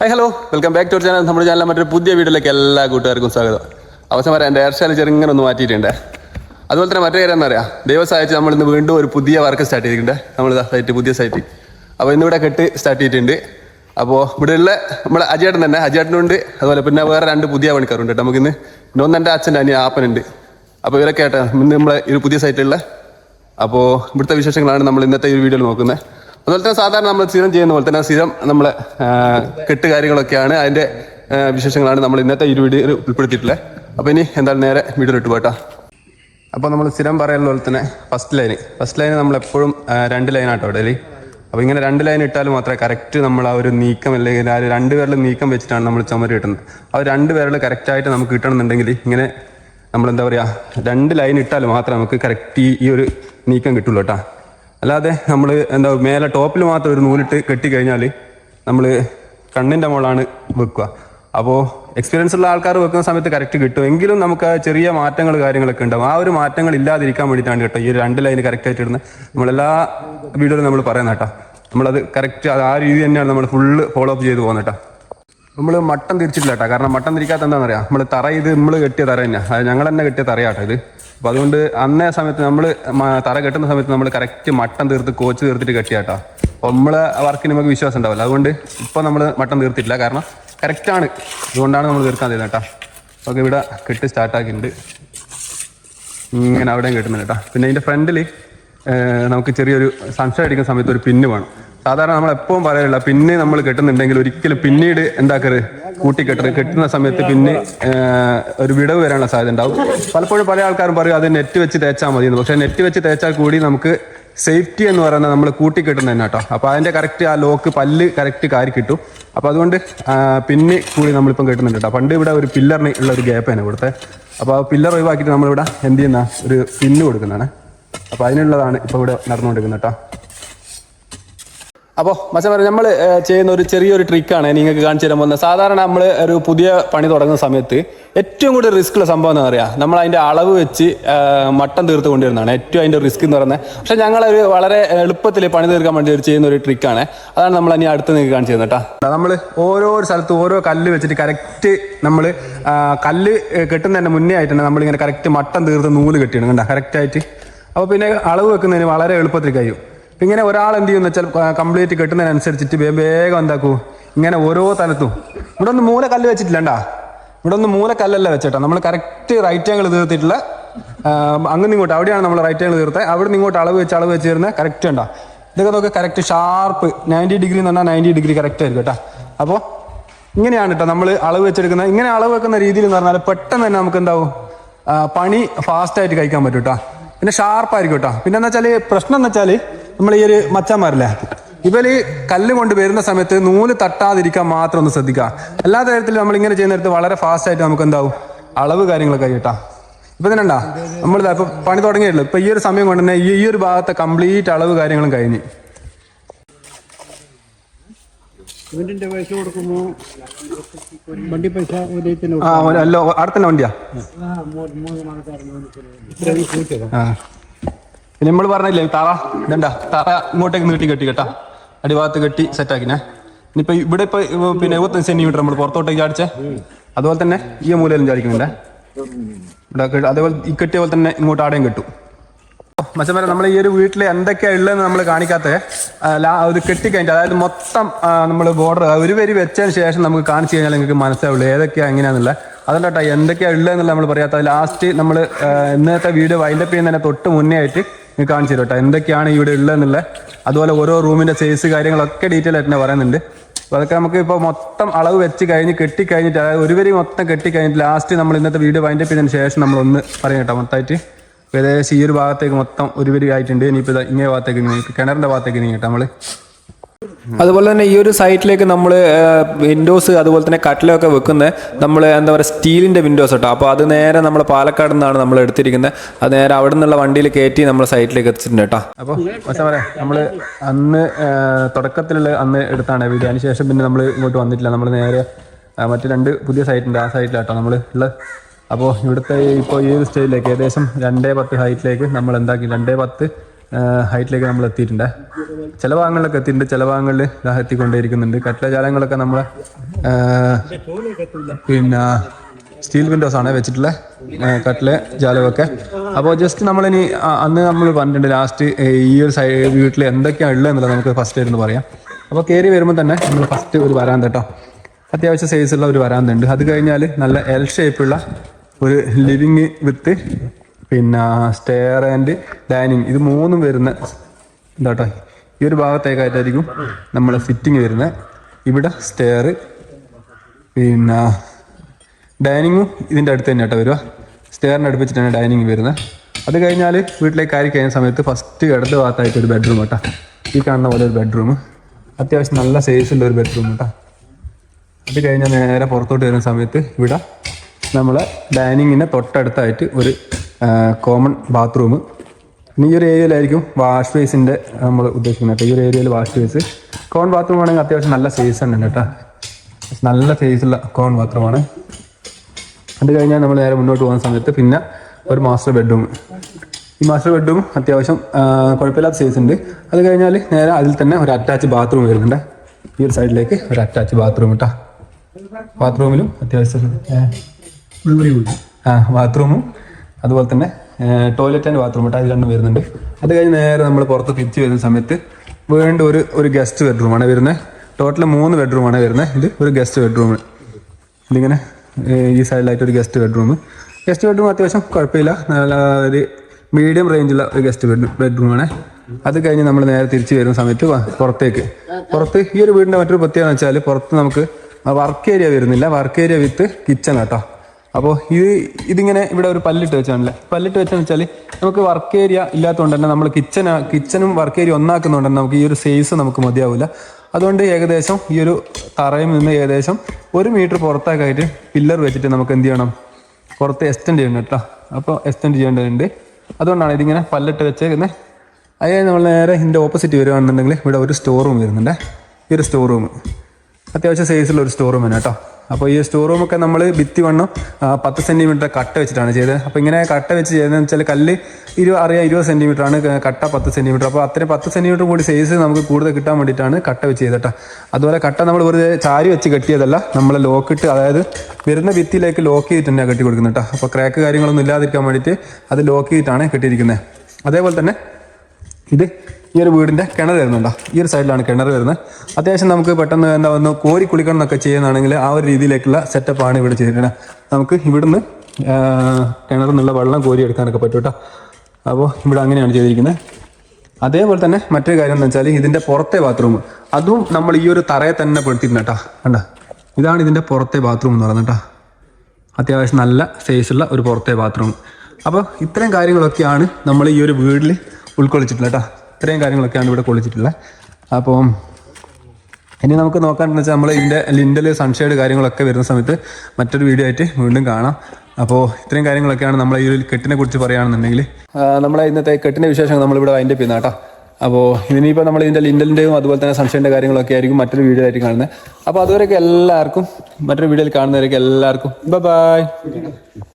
Hi hello welcome back to channel നമ്മുടെ ചാനലിലെ മറ്റൊരു പുതിയ വീട്ടിലേക്ക് എല്ലാ കൂട്ടുകാർക്കും സ്വാഗതം. അവസാനം വരെ എന്റെ ഹെയർസ്റ്റൈൽ ചെറുങ്ങനെ ഒന്ന് മാറ്റിയിട്ടുണ്ട്. അതുപോലെ തന്നെ മറ്റേ കാര്യം എന്താ പറയുക ദൈവം സഹായിച്ച് നമ്മൾ ഇന്ന് വീണ്ടും ഒരു പുതിയ വർക്ക് സ്റ്റാർട്ട് ചെയ്തിട്ടുണ്ട്. നമ്മൾ സൈറ്റ് പുതിയ സൈറ്റ് അപ്പോൾ ഇന്നിവിടെ കെട്ട് സ്റ്റാർട്ട് ചെയ്തിട്ടുണ്ട്. അപ്പോൾ ഇവിടെയുള്ള നമ്മുടെ അജയേട്ടൻ തന്നെ. അജയേട്ടനുണ്ട് അതുപോലെ പിന്നെ വേറെ രണ്ട് പുതിയ പണിക്കാരുണ്ട് കേട്ടോ. നമുക്കിന്ന് പിന്നെ ഒന്ന് എന്റെ അച്ഛന്റെ അനിയ ആപ്പനുണ്ട്. അപ്പോൾ ഇവരൊക്കെ ആട്ടെ ഇന്ന് നമ്മളെ ഒരു പുതിയ സൈറ്റിലുള്ള അപ്പോൾ ഇവിടുത്തെ വിശേഷങ്ങളാണ് നമ്മൾ ഇന്നത്തെ ഈ വീഡിയോയിൽ നോക്കുന്നത്. അതുപോലെ തന്നെ സാധാരണ നമ്മൾ സ്ഥിരം ചെയ്യുന്ന പോലെ തന്നെ സ്ഥിരം നമ്മൾ കെട്ട് കാര്യങ്ങളൊക്കെയാണ് അതിന്റെ വിശേഷങ്ങളാണ് നമ്മൾ ഇന്നത്തെ ഈ വീഡിയോയിൽ ഉൾപ്പെടുത്തിയിട്ടുള്ളത്. അപ്പോൾ ഇനി എന്തായാലും നേരെ വീഡിയോ ഇട്ട് പോട്ടാ അപ്പോൾ നമ്മൾ സ്ഥിരം പറയുന്ന പോലെ തന്നെ ഫസ്റ്റ് ലൈന് ഫസ്റ്റ് ലൈന് നമ്മൾ എപ്പോഴും രണ്ട് ലൈനാട്ടോ ഇടയിൽ അപ്പോൾ ഇങ്ങനെ രണ്ട് ലൈൻ ഇട്ടാൽ മാത്രമേ കറക്റ്റ് നമ്മൾ ആ ഒരു നീക്കം അല്ലെങ്കിൽ ആ രണ്ട് പേരിൽ നീക്കം വെച്ചിട്ടാണ് നമ്മൾ ചുമര് കിട്ടുന്നത്. ആ രണ്ട് പേരിൽ കറക്റ്റായിട്ട് നമുക്ക് കിട്ടണമെന്നുണ്ടെങ്കിൽ ഇങ്ങനെ നമ്മൾ എന്താ പറയുക രണ്ട് ലൈൻ ഇട്ടാൽ മാത്രമേ നമുക്ക് കറക്റ്റ് ഈ ഒരു നീക്കം കിട്ടുള്ളൂ കേട്ടോ. അല്ലാതെ നമ്മൾ എന്താ മേലെ ടോപ്പിൽ മാത്രം ഒരു നൂലിട്ട് കെട്ടിക്കഴിഞ്ഞാൽ നമ്മൾ കണ്ണിന്റെ മുകളാണ് വെക്കുക. അപ്പോൾ എക്സ്പീരിയൻസ് ഉള്ള ആൾക്കാർ വെക്കുന്ന സമയത്ത് കറക്റ്റ് കിട്ടും. എങ്കിലും നമുക്ക് ചെറിയ മാറ്റങ്ങൾ കാര്യങ്ങളൊക്കെ ഉണ്ടാവും. ആ ഒരു മാറ്റങ്ങൾ ഇല്ലാതിരിക്കാൻ വേണ്ടിയിട്ടാണ് കേട്ടോ ഈ രണ്ട് ലൈൻ കറക്റ്റ് ആയിട്ട് ഇടുന്നത്. നമ്മളെല്ലാ വീഡിയോയിലും നമ്മൾ പറയുന്ന കേട്ടോ. നമ്മളത് കറക്റ്റ് ആ രീതി തന്നെയാണ് നമ്മൾ ഫുള്ള് ഫോളോ അപ്പ് ചെയ്ത് പോകുന്നത് കേട്ടോ. നമ്മൾ മട്ടം തിരിച്ചിട്ടില്ല കേട്ടോ. കാരണം മട്ടം തിരിക്കാത്ത എന്താണെന്ന് അറിയാം നമ്മൾ തറ ഇത് നമ്മൾ കെട്ടിയ തറ തന്നെയാണ് അത് ഞങ്ങൾ തന്നെ കെട്ടിയ തറയാട്ടോ ഇത്. അപ്പോൾ അതുകൊണ്ട് അന്നേ സമയത്ത് നമ്മൾ തറ കെട്ടുന്ന സമയത്ത് നമ്മൾ കറക്റ്റ് മട്ടൻ തീർത്ത് കോച്ച് തീർത്തിട്ട് കെട്ടിയാട്ടോ. അപ്പൊ നമ്മളെ വർക്കിന് നമുക്ക് വിശ്വാസം ഉണ്ടാവില്ല. അതുകൊണ്ട് ഇപ്പൊ നമ്മൾ മട്ടൻ തീർത്തിട്ടില്ല. കാരണം കറക്റ്റാണ് അതുകൊണ്ടാണ് നമ്മൾ തീർക്കാൻ തരുന്നത് കേട്ടോ. ഓക്കെ ഇവിടെ കെട്ട് സ്റ്റാർട്ടാക്കിയിട്ടുണ്ട് ഇങ്ങനെ അവിടെയും കെട്ടുന്നുണ്ട് കേട്ടോ. പിന്നെ ഇതിന്റെ ഫ്രണ്ടിൽ നമുക്ക് ചെറിയൊരു സൺഷൈൻ അടിക്കുന്ന സമയത്ത് ഒരു പിന്ന് വേണം. സാധാരണ നമ്മൾ എപ്പോഴും പറയാറില്ല പിന്നെ നമ്മൾ കെട്ടുന്നുണ്ടെങ്കിൽ ഒരിക്കലും പിന്നീട് എന്താക്കരുത്? കൂട്ടി കെട്ടരുത് കെട്ടുന്ന സമയത്ത് പിന്നെ ഒരു വിടവ് വരാനുള്ള സാധ്യത ഉണ്ടാവും. പലപ്പോഴും പല ആൾക്കാരും പറയും അത് നെറ്റ് വെച്ച് തേച്ചാൽ മതി എന്ന് പക്ഷേ നെറ്റ് വെച്ച് തേച്ചാൽ കൂടി നമുക്ക് സേഫ്റ്റി എന്ന് പറയുന്നത് നമ്മൾ കൂട്ടി കെട്ടുന്ന തന്നെ കേട്ടോ. അപ്പോൾ അതിന്റെ കറക്റ്റ് ആ ലോക്ക് പല്ല് കറക്റ്റ് കാരി കിട്ടും. അപ്പോൾ അതുകൊണ്ട് പിന്നെ കൂടി നമ്മളിപ്പം കെട്ടുന്നുണ്ട് കേട്ടോ. പണ്ട് ഇവിടെ ഒരു പില്ലറിന് ഉള്ള ഒരു ഗ്യാപ്പാണ് ഇവിടുത്തെ അപ്പോൾ ആ പില്ലർ ഒഴിവാക്കിയിട്ട് നമ്മളിവിടെ എന്ത് ചെയ്യുന്ന ഒരു പിന്ന് കൊടുക്കുന്നതാണ്. അപ്പോൾ അതിനുള്ളതാണ് ഇപ്പോൾ ഇവിടെ നടന്നുകൊണ്ടിരിക്കുന്നത് കേട്ടോ. അപ്പോൾ മച്ചമാരെ നമ്മൾ ചെയ്യുന്ന ഒരു ചെറിയൊരു ട്രിക്കാണ് നിങ്ങൾക്ക് കാണിച്ചു തരാൻ പോകുന്നത്. സാധാരണ നമ്മൾ ഒരു പുതിയ പണി തുടങ്ങുന്ന സമയത്ത് ഏറ്റവും കൂടുതൽ റിസ്ക് ഉള്ള സംഭവം എന്താ പറയുക നമ്മൾ അതിന്റെ അളവ് വെച്ച് മട്ടം തീർത്ത് കൊണ്ടുവരുന്നതാണ്. ഏറ്റവും അതിന്റെ റിസ്ക് എന്ന് പറയുന്നത്. പക്ഷേ ഞങ്ങളൊരു വളരെ എളുപ്പത്തിൽ പണി തീർക്കാൻ വേണ്ടി ചെയ്യുന്ന ഒരു ട്രിക്കാണ് അതാണ് നമ്മൾ ഇനി അടുത്ത് നിങ്ങൾക്ക് കാണിച്ചു തരുന്നത് കേട്ടോ. നമ്മൾ ഓരോ സ്ഥലത്ത് ഓരോ കല്ല് വെച്ചിട്ട് കറക്റ്റ് നമ്മൾ കല്ല് കെട്ടുന്നതിന്റെ മുന്നേ ആയിട്ട് തന്നെ നമ്മളിങ്ങനെ കറക്റ്റ് മട്ടം തീർത്ത് നൂൽ കെട്ടിയിടും കണ്ട? കറക്റ്റായിട്ട് അപ്പോൾ പിന്നെ അളവ് വെക്കുന്നതിന് വളരെ എളുപ്പത്തിൽ കഴിയും. ഇങ്ങനെ ഒരാൾ എന്ത് ചെയ്യുന്ന വെച്ചാൽ കംപ്ലീറ്റ് കെട്ടുന്നതിനനുസരിച്ചിട്ട് വേഗം എന്താക്കൂ? ഇങ്ങനെ ഓരോ തലത്തും. ഇവിടെ ഒന്ന് മൂല കല്ല് വെച്ചിട്ടില്ലണ്ടാ? ഇവിടെ ഒന്ന് മൂല കല്ലല്ല വെച്ചേട്ടാ. നമ്മൾ കറക്റ്റ് റൈറ്റ് ആംഗിൾ തീർത്തിട്ടുള്ള അങ്ങനെ ഇങ്ങോട്ട് അവിടെയാണ് നമ്മൾ റൈറ്റ് ആംഗിൾ തീർത്തത് അവിടെ നിന്ന് ഇങ്ങോട്ട് അളവ് വെച്ച് അളവ് വെച്ച് തരുന്നത് കറക്റ്റ് ഉണ്ടാ? ഇതൊക്കെ നോക്കുക കറക്റ്റ് ഷാർപ്പ് നയന്റി ഡിഗ്രി എന്ന് പറഞ്ഞാൽ നയന്റി ഡിഗ്രി കറക്റ്റ് ആയിരിക്കും കേട്ടോ. അപ്പോൾ ഇങ്ങനെയാണ് കേട്ടോ നമ്മൾ അളവ് വെച്ചെടുക്കുന്നത്. ഇങ്ങനെ അളവ് വെക്കുന്ന രീതിയിൽ എന്ന് പറഞ്ഞാൽ പെട്ടെന്ന് തന്നെ നമുക്ക് എന്താവും? പണി ഫാസ്റ്റായിട്ട് കഴിക്കാൻ പറ്റും കേട്ടോ. പിന്നെ ഷാർപ്പായിരിക്കും കേട്ടോ. പിന്നെ എന്താ വെച്ചാൽ പ്രശ്നം എന്ന് വെച്ചാൽ നമ്മൾ ഈ ഒരു മച്ചന്മാരില്ലേ? ഇവർ കല്ല് കൊണ്ട് വരുന്ന സമയത്ത് നൂൽ തട്ടാതിരിക്കാൻ മാത്രം ഒന്ന് ശ്രദ്ധിക്കുക എല്ലാ തരത്തിലും നമ്മൾ ഇങ്ങനെ ചെയ്യുന്നിടത്ത് വളരെ ഫാസ്റ്റ് ആയിട്ട് നമുക്ക് എന്താവും? അളവ് കാര്യങ്ങളൊക്കെ കേട്ടാ. ഇപ്പൊ തന്നെ ഉണ്ടാ നമ്മൾ ഇപ്പൊ പണി തുടങ്ങിയല്ലോ ഇപ്പൊ ഈ ഒരു സമയം കൊണ്ട് തന്നെ ഈ ഒരു ഭാഗത്തെ കംപ്ലീറ്റ് അളവ് കാര്യങ്ങളും കഴിഞ്ഞ്. ഇവന്റിന്റെ പൈസ കൊടുക്കുമ്പോ വണ്ടി പൈസ അല്ല ആ ഒരു- അല്ലോ അവിടെ തന്നെ വണ്ടിയാ പിന്നെ നമ്മൾ പറഞ്ഞില്ലേ തറ ഇതണ്ട? തറ ഇങ്ങോട്ടേക്ക് നീട്ടി കെട്ടി കേട്ടാ. അടിഭാഗത്ത് കെട്ടി സെറ്റാക്കിനെ ഇനിയിപ്പോ ഇവിടെ ഇപ്പൊ പിന്നെ എഴുപത്തഞ്ച് സെന്റിമീറ്റർ നമ്മൾ പുറത്തോട്ടേക്ക് ചാടിച്ചേ. അതുപോലെ തന്നെ ഈ മൂലയിലും ചാടിക്കുന്നുണ്ടേ. ഇവിടെ അതേപോലെ ഈ കെട്ടിയ പോലെ തന്നെ ഇങ്ങോട്ട് ആടെയും കെട്ടും. മച്ചന്മാരെ നമ്മൾ ഈ ഒരു വീട്ടിൽ എന്തൊക്കെയാണ് ഉള്ളതെന്ന് നമ്മൾ കാണിക്കാത്ത. അത് കെട്ടിക്കഴിഞ്ഞിട്ട് അതായത് മൊത്തം നമ്മൾ ബോർഡർ ഒരു വരി വെച്ചതിന് ശേഷം നമുക്ക് കാണിച്ചു കഴിഞ്ഞാൽ നിങ്ങൾക്ക് മനസ്സിലാവുള്ളൂ ഏതൊക്കെയാണ് എങ്ങനെയാണെന്നുള്ളത് അതല്ല കേട്ടോ എന്തൊക്കെയാണ് ഉള്ളതെന്നുള്ള നമ്മൾ പറയാത്ത ലാസ്റ്റ് നമ്മൾ ഇന്നത്തെ വീഡിയോ വൈൻഡപ്പ് ചെയ്യുന്നതിനെ തൊട്ട് മുന്നേ ആയിട്ട് കാണിച്ചു തരും കേട്ടോ എന്തൊക്കെയാണ് ഇവിടെ ഉള്ളതെന്നുള്ളത് അതുപോലെ ഓരോ റൂമിന്റെ സൈസ് കാര്യങ്ങളൊക്കെ ഡീറ്റെയിൽ ആയിട്ട് പറയുന്നുണ്ട്. അപ്പോൾ അതൊക്കെ നമുക്ക് ഇപ്പോൾ മൊത്തം അളവ് വെച്ച് കഴിഞ്ഞ് കെട്ടി കഴിഞ്ഞിട്ട് അതായത് ഒരു വരി മൊത്തം കെട്ടി കഴിഞ്ഞിട്ട് ലാസ്റ്റ് നമ്മൾ ഇന്നത്തെ വീഡിയോ വൈൻഡപ്പ് ചെയ്തതിന് ശേഷം നമ്മൾ ഒന്ന് പറയും കേട്ടോ മൊത്തമായിട്ട് ഇപ്പൊ ഏകദേശം ഈ ഒരു ഭാഗത്തേക്ക് മൊത്തം ഒരു വരി ആയിട്ടുണ്ട്. ഇനിയിപ്പോൾ ഇങ്ങേ ഭാഗത്തേക്ക് നീങ്ങി കിണറിന്റെ ഭാഗത്തേക്ക് നീങ്ങിട്ട് നമ്മൾ. അതുപോലെ തന്നെ ഈ ഒരു സൈറ്റിലേക്ക് നമ്മൾ വിൻഡോസ് അതുപോലെ തന്നെ കട്ടിലൊക്കെ വെക്കുന്നത് നമ്മൾ എന്താ പറയുക സ്റ്റീലിന്റെ വിൻഡോസ് കേട്ടോ. അപ്പോൾ അത് നേരെ നമ്മൾ പാലക്കാട് നിന്നാണ് നമ്മൾ എടുത്തിരിക്കുന്നത് അത് നേരെ അവിടെ നിന്നുള്ള വണ്ടിയിൽ കയറ്റി നമ്മൾ സൈറ്റിലേക്ക് എത്തിച്ചിട്ടുണ്ട് കേട്ടോ. അപ്പോൾ പക്ഷേ പറയാം നമ്മൾ അന്ന് തുടക്കത്തിലുള്ള അന്ന് എടുത്താണ് വീഡിയോ അതിന് ശേഷം പിന്നെ നമ്മൾ ഇങ്ങോട്ട് വന്നിട്ടില്ല. നമ്മൾ നേരെ മറ്റു രണ്ട് പുതിയ സൈറ്റുണ്ട് ആ സൈറ്റിലാട്ടോ നമ്മൾ ഉള്ള. അപ്പോൾ ഇവിടുത്തെ ഇപ്പോൾ ഈ ഒരു സ്റ്റേജിലേക്ക് ഏകദേശം രണ്ടേ പത്ത് ഹൈറ്റിലേക്ക് നമ്മൾ എന്താക്കി. രണ്ടേ പത്ത് ഹൈറ്റിലേക്ക് നമ്മൾ എത്തിയിട്ടുണ്ട്. ചില ഭാഗങ്ങളിലൊക്കെ എത്തിയിട്ടുണ്ട്. ചില ഭാഗങ്ങളിൽ എത്തിക്കൊണ്ടേയിരിക്കുന്നുണ്ട്. കട്ടില ജാലങ്ങളൊക്കെ നമ്മൾ പിന്നെ സ്റ്റീൽ വിൻഡോസ് ആണ് വെച്ചിട്ടുള്ളത് കട്ടില ജാലമൊക്കെ അപ്പോൾ ജസ്റ്റ് നമ്മളിനി അന്ന് നമ്മൾ പറഞ്ഞിട്ടുണ്ട് ലാസ്റ്റ് ഈ ഒരു സൈഡ് വീട്ടിൽ എന്തൊക്കെയാണ് ഉള്ളത് എന്നുള്ളത് നമുക്ക് ഫസ്റ്റ് ആയിരുന്നു പറയാം. അപ്പോൾ കയറി വരുമ്പോൾ തന്നെ നമ്മൾ ഫസ്റ്റ് ഒരു വരാന്ത കേട്ടോ അത്യാവശ്യം സൈസുള്ള ഒരു വരാന്ത ഉണ്ട്. അത് കഴിഞ്ഞാൽ നല്ല എൽ ഷേപ്പുള്ള ഒരു ലിവിങ് വിത്ത് പിന്നെ സ്റ്റെയർ ആൻഡ് ഡൈനിങ് ഇത് മൂന്നും വരുന്ന എന്താട്ടോ ഈ ഒരു ഭാഗത്തേക്കായിട്ടായിരിക്കും നമ്മൾ ഫിറ്റിംഗ് വരുന്നത് ഇവിടെ സ്റ്റെയർ പിന്നെ ഡൈനിങ്ങും ഇതിന്റെ അടുത്ത് തന്നെ കേട്ടോ വരിക. സ്റ്റെയറിന്റെ അടുപ്പിച്ചിട്ടാണ് ഡൈനിങ് വരുന്നത് അത് കഴിഞ്ഞാൽ വീട്ടിലേക്ക് കയറി കഴിഞ്ഞ സമയത്ത് ഫസ്റ്റ് ഇടത് ഭാഗത്തായിട്ട് ഒരു ബെഡ്റൂം കേട്ടോ ഈ കാണുന്ന പോലെ ഒരു ബെഡ്റൂം അത്യാവശ്യം നല്ല സൈസുള്ള ഒരു ബെഡ്റൂം കേട്ടോ അത് കഴിഞ്ഞാൽ നേരെ പുറത്തോട്ട് വരുന്ന സമയത്ത് ഇവിടെ നമ്മളെ ഡൈനിങ്ങിന്റെ തൊട്ടടുത്തായിട്ട് ഒരു കോമൺ ബാത്റൂം ഈ ഒരു ഏരിയയിലായിരിക്കും വാഷ് ബേസിന്റെ നമ്മൾ ഉദ്ദേശിക്കുന്നത് ഈ ഒരു ഏരിയയിൽ വാഷ് ബേസ് കോൺ ബാത്റൂം ആണെങ്കിൽ അത്യാവശ്യം നല്ല സൈസ് ഉണ്ട് കേട്ടോ. നല്ല സൈസുള്ള കോൺ ബാത്റൂമാണ് അത് കഴിഞ്ഞാൽ നമ്മൾ നേരെ മുന്നോട്ട് പോകുന്ന സമയത്ത് പിന്നെ ഒരു മാസ്റ്റർ ബെഡ്റൂം ഈ മാസ്റ്റർ ബെഡ്റൂം അത്യാവശ്യം കുഴപ്പമില്ലാത്ത സൈസ് ഉണ്ട്. അത് കഴിഞ്ഞാൽ നേരെ അതിൽ തന്നെ ഒരു അറ്റാച്ച് ബാത്റൂം വരുന്നുണ്ട്. ഈ ഒരു സൈഡിലേക്ക് ഒരു അറ്റാച്ച് ബാത്റൂം കേട്ടോ. ബാത്റൂമിലും അത്യാവശ്യം ആ ബാത്റൂമും അതുപോലെ തന്നെ ടോയ്ലറ്റ് ആൻഡ് ബാത്റൂം അത് രണ്ടും വരുന്നുണ്ട്. അത് കഴിഞ്ഞ് നേരെ നമ്മൾ പുറത്ത് തിരിച്ച് വരുന്ന സമയത്ത് വീണ്ടും ഒരു ഒരു ഗസ്റ്റ് ബെഡ്റൂമാണ് വരുന്നത്. ടോട്ടൽ മൂന്ന് ബെഡ്റൂമാണ് വരുന്നത്. ഇത് ഒരു ഗസ്റ്റ് ബെഡ്റൂം ഇതിങ്ങനെ ഈ സൈഡിലായിട്ട് ഒരു ഗസ്റ്റ് ബെഡ്റൂം ഗസ്റ്റ് ബെഡ്റൂം അത്യാവശ്യം കുഴപ്പമില്ല. നല്ല ഒരു മീഡിയം റേഞ്ചുള്ള ഒരു ഗസ്റ്റ് ബെഡ് ബെഡ്റൂമാണ് അത് കഴിഞ്ഞ് നമ്മൾ നേരെ തിരിച്ച് വരുന്ന സമയത്ത് പുറത്തേക്ക്. പുറത്ത് ഈ ഒരു വീടിന്റെ മറ്റൊരു പ്രത്യേകത വെച്ചാൽ പുറത്ത് നമുക്ക് വർക്ക് ഏരിയ വരുന്നില്ല. വർക്ക് ഏരിയ വിത്ത് കിച്ചൺ കേട്ടോ അപ്പോൾ ഇത് ഇതിങ്ങനെ ഇവിടെ ഒരു പല്ലിട്ട് വെച്ചാണല്ലേ? പല്ലിട്ട് വെച്ചാന്ന് വെച്ചാൽ നമുക്ക് വർക്ക് ഏരിയ ഇല്ലാത്തതുകൊണ്ട് തന്നെ നമ്മൾ കിച്ചൺ കിച്ചണും വർക്ക് ഏരിയ ഒന്നാക്കുന്നതുകൊണ്ട് തന്നെ നമുക്ക് ഈ ഒരു സൈസ് നമുക്ക് മതിയാവില്ല അതുകൊണ്ട് ഏകദേശം ഈ ഒരു തറയിൽ നിന്ന് ഏകദേശം ഒരു മീറ്റർ പുറത്തേക്കായിട്ട് പില്ലർ വെച്ചിട്ട് നമുക്ക് എന്ത് ചെയ്യണം? പുറത്ത് എക്സ്റ്റെൻഡ് ചെയ്യണം കേട്ടോ. അപ്പോൾ എക്സ്റ്റെൻഡ് ചെയ്യേണ്ടതുണ്ട്. അതുകൊണ്ടാണ് ഇതിങ്ങനെ പല്ലിട്ട് വെച്ചേക്കുന്നത് അതായത് നമ്മൾ നേരെ ഇതിന്റെ ഓപ്പോസിറ്റ് വരികയാണെന്നുണ്ടെങ്കിൽ ഇവിടെ ഒരു സ്റ്റോർ റൂം വരുന്നുണ്ട്. ഈ ഒരു സ്റ്റോർ റൂം അത്യാവശ്യം സൈസുള്ള ഒരു സ്റ്റോർ റൂമാണ് കേട്ടോ. അപ്പോൾ ഈ സ്റ്റോർ റൂമൊക്കെ നമ്മൾ ഭിത്തി വണ്ണം പത്ത് സെന്റിമീറ്റർ കട്ട വെച്ചിട്ടാണ് ചെയ്തത്. അപ്പോൾ ഇങ്ങനെ കട്ട വെച്ച് ചെയ്തതെന്ന് വെച്ചാൽ കല്ല് ഇരുപത് അറിയാം ഇരുപത് ആണ് കട്ട പത്ത് സെന്റിമീറ്റർ അപ്പോൾ അത്രയും പത്ത് സെന്റിമീറ്റർ കൂടി സൈസ് നമുക്ക് കൂടുതൽ കിട്ടാൻ വേണ്ടിയിട്ടാണ് കട്ട വെച്ച് ചെയ്തിട്ട് അതുപോലെ കട്ട നമ്മൾ വെറുതെ ചാരി വെച്ച് കെട്ടിയതല്ല നമ്മൾ ലോക്കിട്ട് അതായത് വരുന്ന ഭിത്തിയിലേക്ക് ലോക്ക് ചെയ്തിട്ട് തന്നെയാണ് കെട്ടി കൊടുക്കുന്നത് കേട്ടോ അപ്പോൾ ക്രാക്ക് കാര്യങ്ങളൊന്നും ഇല്ലാതിരിക്കാൻ വേണ്ടിയിട്ട് അത് ലോക്ക് ചെയ്തിട്ടാണ് കെട്ടിയിരിക്കുന്നത്. അതേപോലെ തന്നെ ഇത് ഈ ഒരു വീടിന്റെ കിണർ വരുന്നുണ്ടോ ഈ ഒരു സൈഡിലാണ് കിണർ വരുന്നത്. അത്യാവശ്യം നമുക്ക് പെട്ടെന്ന് എന്താ വന്നു കോരി കുളിക്കണം എന്നൊക്കെ ചെയ്യുന്നതാണെങ്കിൽ ആ ഒരു രീതിയിലേക്കുള്ള സെറ്റപ്പാണ് ഇവിടെ ചെയ്തിരിക്കുന്നത്. നമുക്ക് ഇവിടുന്ന് കിണറിൽ വെള്ളം കോരി എടുക്കാനൊക്കെ പറ്റും കേട്ടോ. അപ്പോൾ ഇവിടെ അങ്ങനെയാണ് ചെയ്തിരിക്കുന്നത്. അതേപോലെ തന്നെ മറ്റൊരു കാര്യം എന്ന് വെച്ചാൽ ഇതിന്റെ പുറത്തെ ബാത്റൂം അതും നമ്മൾ ഈ ഒരു തറയെ തന്നെ പെടുത്തിയിട്ടുണ്ട് കേട്ടോ. കണ്ട? ഇതാണ് ഇതിന്റെ പുറത്തെ ബാത്റൂം എന്ന് പറയുന്നത് കേട്ടോ. അത്യാവശ്യം നല്ല സൈസുള്ള ഒരു പുറത്തെ ബാത്റൂം അപ്പോൾ ഇത്രയും കാര്യങ്ങളൊക്കെയാണ് നമ്മൾ ഈ ഒരു വീട്ടിൽ ഉൾക്കൊള്ളിച്ചിട്ടുള്ളത് കേട്ടോ. ഇത്രയും കാര്യങ്ങളൊക്കെയാണ് ഇവിടെ കൊള്ളിച്ചിട്ടുള്ളത് അപ്പോൾ ഇനി നമുക്ക് നോക്കാണ്ടെന്ന് വെച്ചാൽ നമ്മൾ ഇതിന്റെ ലിൻഡൽ സൺഷെയ്ഡ് കാര്യങ്ങളൊക്കെ വരുന്ന സമയത്ത് മറ്റൊരു വീഡിയോ ആയിട്ട് വീണ്ടും കാണാം. അപ്പോൾ ഇത്രയും കാര്യങ്ങളൊക്കെയാണ് നമ്മൾ ഈ ഒരു കെട്ടിനെ കുറിച്ച് പറയുകയാണെന്നുണ്ടെങ്കിൽ നമ്മളെ ഇന്നത്തെ കെട്ടിന്റെ വിശേഷങ്ങൾ നമ്മളിവിടെ അതിന്റെ കേട്ടോ. അപ്പോൾ ഇനിയിപ്പോൾ നമ്മൾ ഇതിന്റെ ലിൻഡലിന്റെയും അതുപോലെ തന്നെ സൺഷൈന്റെ കാര്യങ്ങളൊക്കെ ആയിരിക്കും മറ്റൊരു വീഡിയോ ആയിട്ട് കാണുന്നത്. അപ്പോൾ അതുവരെയൊക്കെ എല്ലാവർക്കും മറ്റൊരു വീഡിയോയിൽ കാണുന്നവരൊക്കെ എല്ലാവർക്കും ബൈ